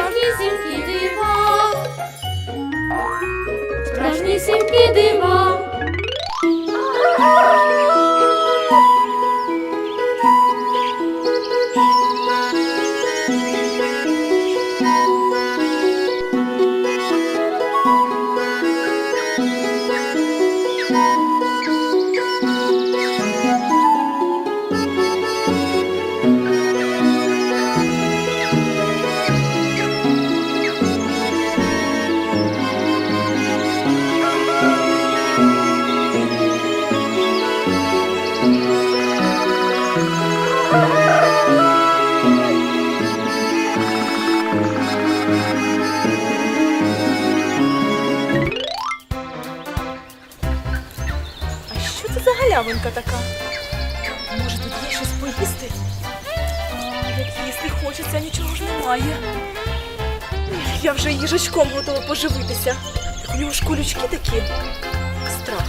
папері сімки дива. Страшнісінькі дива. Як їсти хочеться, нічого ж немає. Я вже їжачком готова поживитися. У нього ж колючки такі. Страх.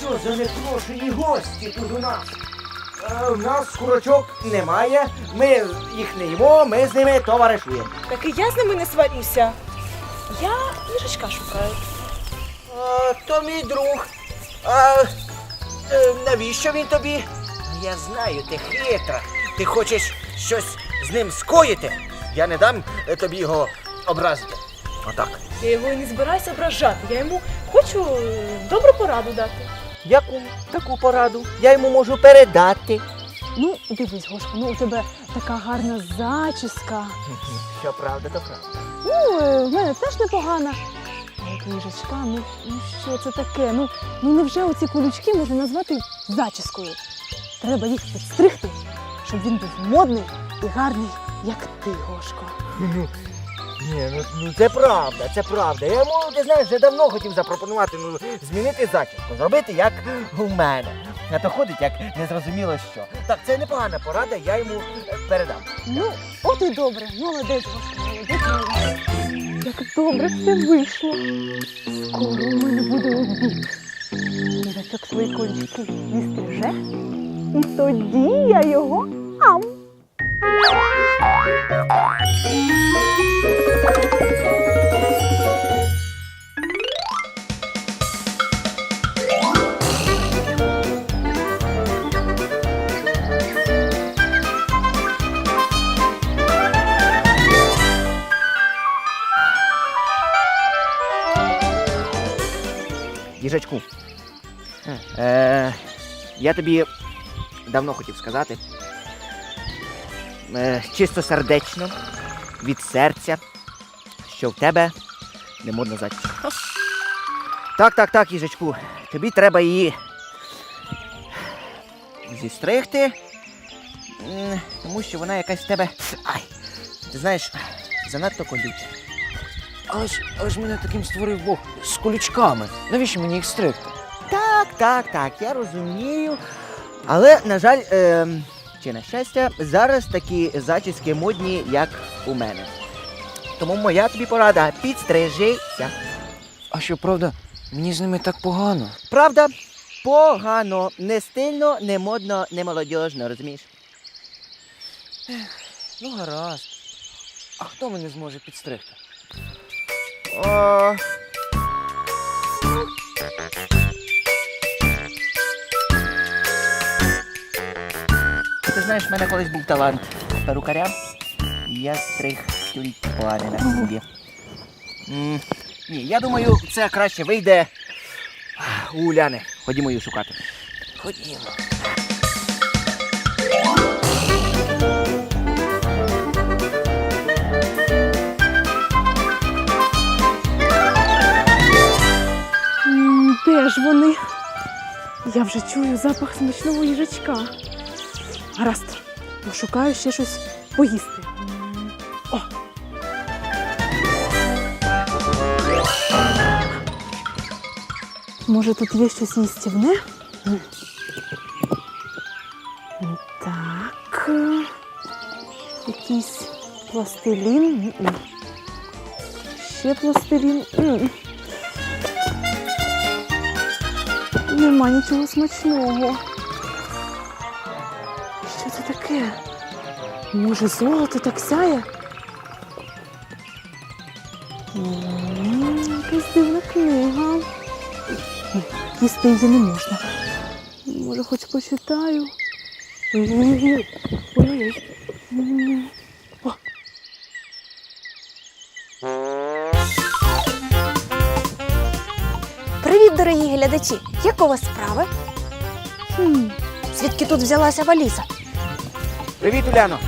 Що за непрошені гості тут у нас? Е, У нас курочок немає, ми їх не їмо, ми з ними товаришуємо. Так і я з ними не сварюся. Я їжачка шукаю. А, то мій друг. А, е, навіщо він тобі? Я знаю, ти хитра. Ти хочеш щось з ним скоїти. Я не дам е, тобі його образити. Отак. Я його і не збираюся ображати. Я йому хочу е, добру пораду дати. Яку таку пораду? Я йому можу передати. Ну, дивись, Гошко, ну у тебе така гарна зачіска. Що правда, то правда. Ну, е, в мене теж непогана. Книжечка, ну, ну що це таке? Ну, ну невже оці колючки можна назвати зачіскою? Треба їх підстригти, щоб він був модний і гарний, як ти, Гошко. Ну, ні, ну, ну це правда, це правда. Я йому, ти знаєш, вже давно хотів запропонувати ну, змінити зачіску, зробити як у мене. А то ходить як незрозуміло що. Так, це непогана порада, я йому е, передам. Ну, от і добре, молодець, Гошко, молодець, молодець. Як добре все вийшло. Скоро у мене буде обід. Дівчаток свої колючки відстриже, і тоді я його ам. Я тобі давно хотів сказати. Е, чисто сердечно, від серця, що в тебе не модна зачіска. Так, так, так, їжачку. Тобі треба її зістригти, тому що вона якась в тебе. Ай! Ти знаєш, занадто колюча. Але ж, але ж мене таким створив Бог з колючками. Навіщо мені їх стригти? Так, так, я розумію. Але, на жаль, е, чи на щастя, зараз такі зачіски модні, як у мене. Тому моя тобі порада підстрижися. А що правда, мені з ними так погано. Правда, погано, не стильно, не модно, не молодіжно, розумієш? Ну, гаразд. А хто мене зможе підстригти? О... знаєш, в мене колись був талант перукаря. і Я стриг тюльпани на клубі. Ні, я думаю, це краще вийде у Уляни. Ходімо її шукати. Ходімо. Де ж вони? Я вже чую запах смачного їжачка. Гаразд. Пошукаю ще щось поїсти. О. Може, тут є щось їстівне? Так. Якийсь пластилін. Ще пластилін. Нема нічого смачного. Може, золото так сяє? М, Якась дивна книга. Їсти її не можна. Може, хоч почитаю. Ой-ой-ой. Привіт, дорогі глядачі! Як у вас справи? Хм. Звідки тут взялася валіза? Привіт, Уляно.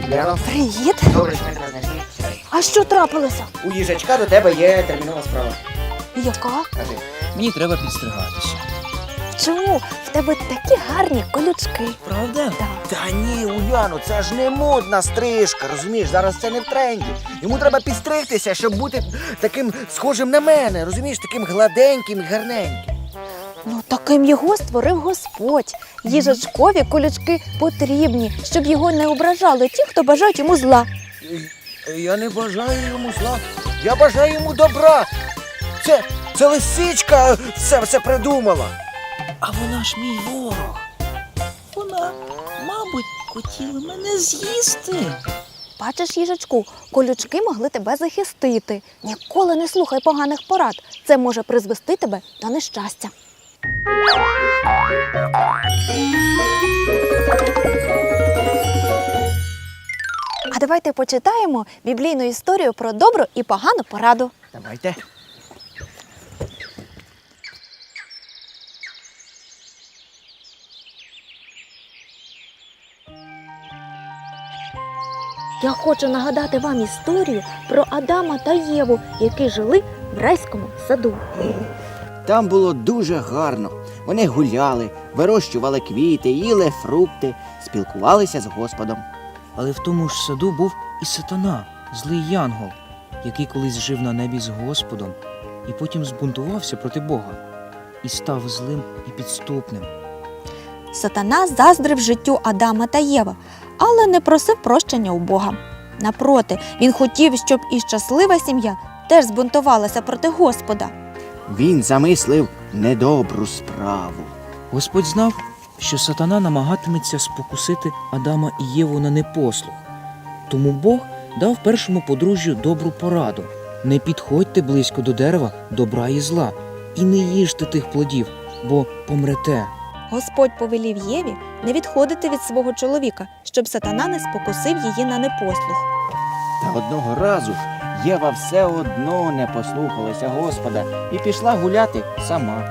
Привіт. Привіт! Добре, що ми тебе знайшли. А що трапилося? У їжачка до тебе є термінова справа. Яка? Кажи. Мені треба підстригатися. Чому? В тебе такі гарні колючки. Правда? Так. Та ні, Уляно, це ж не модна стрижка, розумієш? Зараз це не в тренді. Йому треба підстригтися, щоб бути таким схожим на мене, розумієш, таким гладеньким і гарненьким. Ну таким його створив Господь. Їжачкові колючки потрібні, щоб його не ображали ті, хто бажають йому зла. Я не бажаю йому зла, я бажаю йому добра. Це, це лисичка все, все придумала. А вона ж мій ворог. Вона, мабуть, хотіла мене з'їсти. Бачиш, їжачку, колючки могли тебе захистити. Ніколи не слухай поганих порад. Це може призвести тебе до нещастя. А давайте почитаємо біблійну історію про добру і погану пораду. Давайте. Я хочу нагадати вам історію про Адама та Єву, які жили в райському саду. Там було дуже гарно. Вони гуляли, вирощували квіти, їли фрукти, спілкувалися з Господом. Але в тому ж саду був і сатана, злий янгол, який колись жив на небі з Господом і потім збунтувався проти Бога і став злим і підступним. Сатана заздрив життю Адама та Єви, але не просив прощення у Бога. Напроти, він хотів, щоб і щаслива сім'я теж збунтувалася проти Господа. Він замислив недобру справу. Господь знав, що сатана намагатиметься спокусити Адама і Єву на непослух. Тому Бог дав першому подружжю добру пораду: не підходьте близько до дерева добра і зла, і не їжте тих плодів, бо помрете. Господь повелів Єві не відходити від свого чоловіка, щоб сатана не спокусив її на непослух. Та одного разу Єва все одно не послухалася Господа і пішла гуляти сама.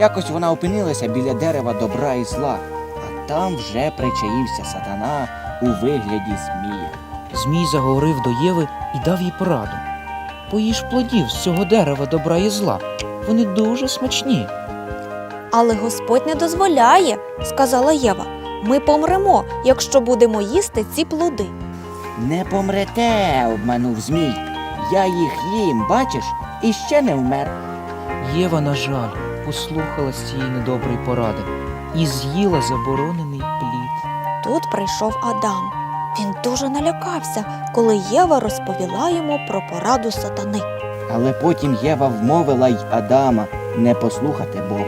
Якось вона опинилася біля дерева добра і зла, а там вже причаївся сатана у вигляді змія. Змій заговорив до Єви і дав їй пораду. Поїж плодів з цього дерева добра і зла. Вони дуже смачні. Але Господь не дозволяє, сказала Єва. Ми помремо, якщо будемо їсти ці плоди. Не помрете, обманув змій. Я їх їм, бачиш, і ще не вмер. Єва, на жаль, послухалась цієї недоброї поради і з'їла заборонений плід. Тут прийшов Адам. Він дуже налякався, коли Єва розповіла йому про пораду сатани. Але потім Єва вмовила й Адама не послухати Бога.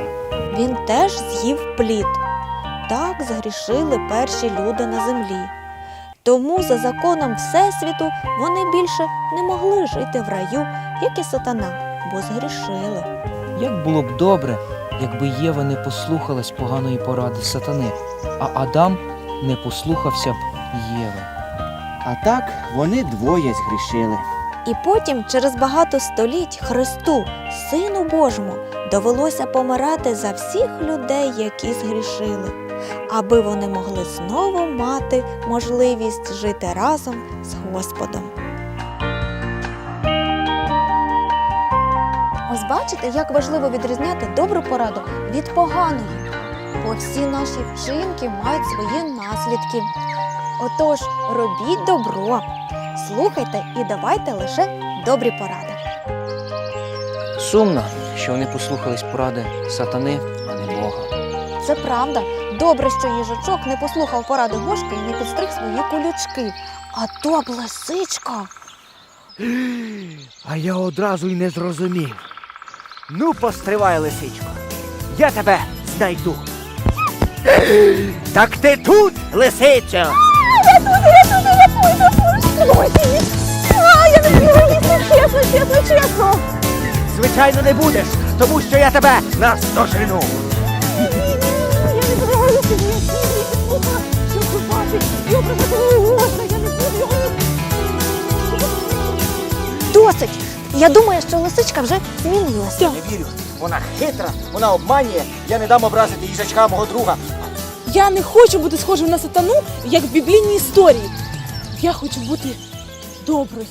Він теж з'їв плід. Так згрішили перші люди на землі. Тому, за законом Всесвіту, вони більше не могли жити в раю, як і сатана, бо згрішили. Як було б добре, якби Єва не послухалась поганої поради сатани, а Адам не послухався б Єви. А так вони двоє згрішили. І потім, через багато століть, Христу, Сину Божому, довелося помирати за всіх людей, які згрішили, аби вони могли знову мати можливість жити разом з Господом. Ось бачите, як важливо відрізняти добру пораду від поганої. бо всі наші вчинки мають свої наслідки. Отож, робіть добро, слухайте і давайте лише добрі поради. Сумно, що вони послухались поради сатани, а не Бога. Це правда. Добре, що їжачок не послухав поради Гошки і не підстриг свої колючки. А то б лисичка. А я одразу й не зрозумів. Ну, постривай, лисичко. Я тебе знайду. Так ти тут, лисичо? А, я не боюся, чесно, чесно, чесно. Звичайно, не будеш, тому що я тебе наздожену. Досить. Я думаю, що лисичка вже змінилася. Не вірю. Вона хитра, вона обманює. Я не дам образити їжачка мого друга. Я не хочу бути схожим на сатану, як в біблійній історії. Я хочу бути доброю.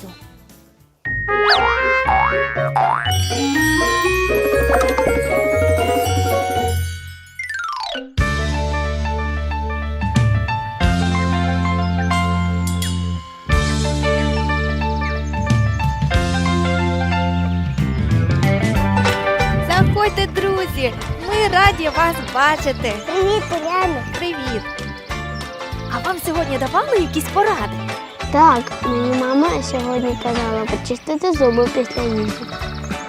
Заходьте, друзі! Ми раді вас бачити. Привіт, Уляно. Привіт! А вам сьогодні давали якісь поради? Так, мені мама сьогодні казала почистити зуби після їжі.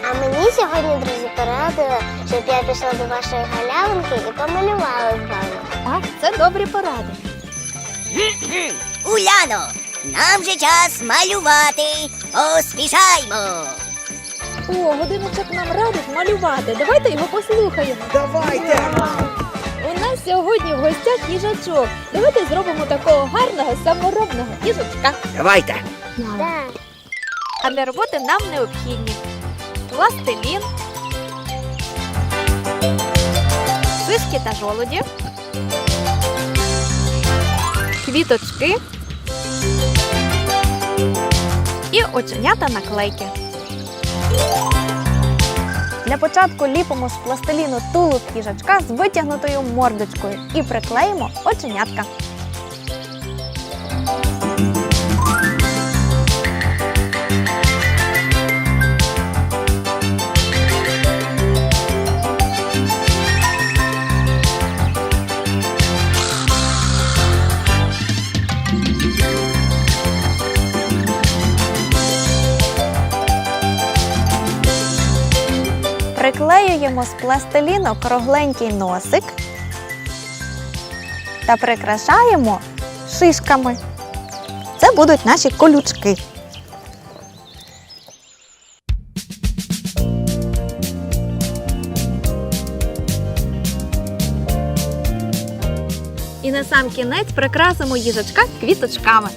А мені сьогодні друзі порадили, щоб я пішла до вашої галявинки і помалювала з вами. Так, це добрі поради. Уляно, нам же час малювати. Поспішаймо. О, годиночок нам радить малювати. Давайте його послухаємо. Давайте! У нас сьогодні в гостях їжачок. Давайте зробимо такого гарного саморобного їжачка. Давайте! Так. А для роботи нам необхідні пластилін, сишки та жолуді, квіточки і оченята наклейки. Для початку ліпимо з пластиліну тулуб їжачка з витягнутою мордочкою і приклеїмо оченятка. Приклеюємо з пластиліну кругленький носик та прикрашаємо шишками. Це будуть наші колючки. І на сам кінець прикрасимо їжачка квіточками.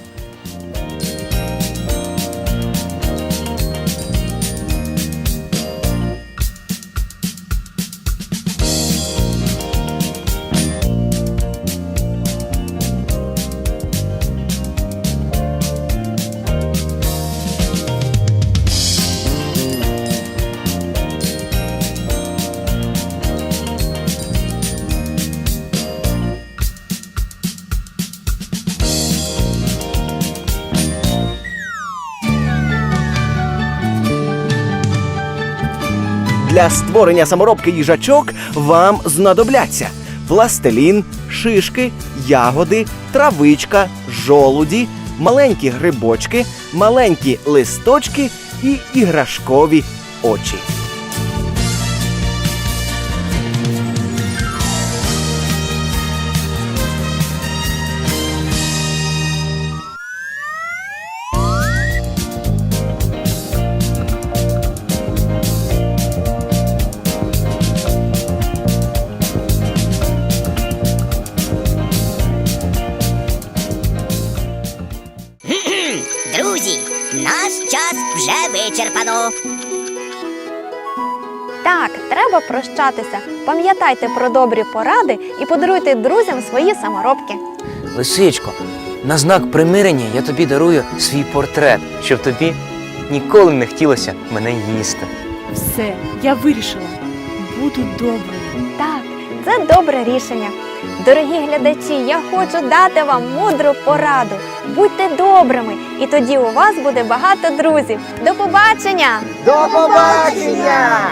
Для створення саморобки їжачок вам знадобляться пластилін, шишки, ягоди, травичка, жолуді, маленькі грибочки, маленькі листочки і іграшкові очі. Вичерпано. Так, треба прощатися. Пам'ятайте про добрі поради і подаруйте друзям свої саморобки. Лисичко, на знак примирення я тобі дарую свій портрет, щоб тобі ніколи не хотілося мене їсти. Все, я вирішила. Буду доброю. Так, це добре рішення. Дорогі глядачі, я хочу дати вам мудру пораду. Будьте добрими, і тоді у вас буде багато друзів. До побачення! До побачення!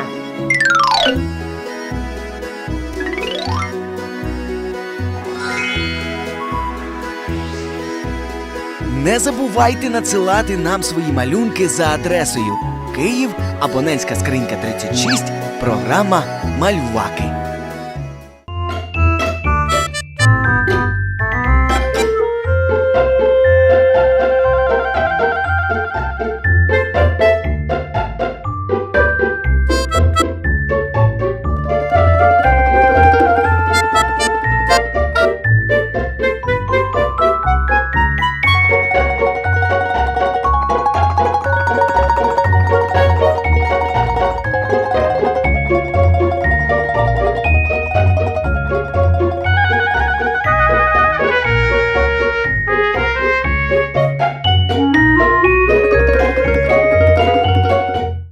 Не забувайте надсилати нам свої малюнки за адресою Київ, абонентська скринька 36, програма Малюваки.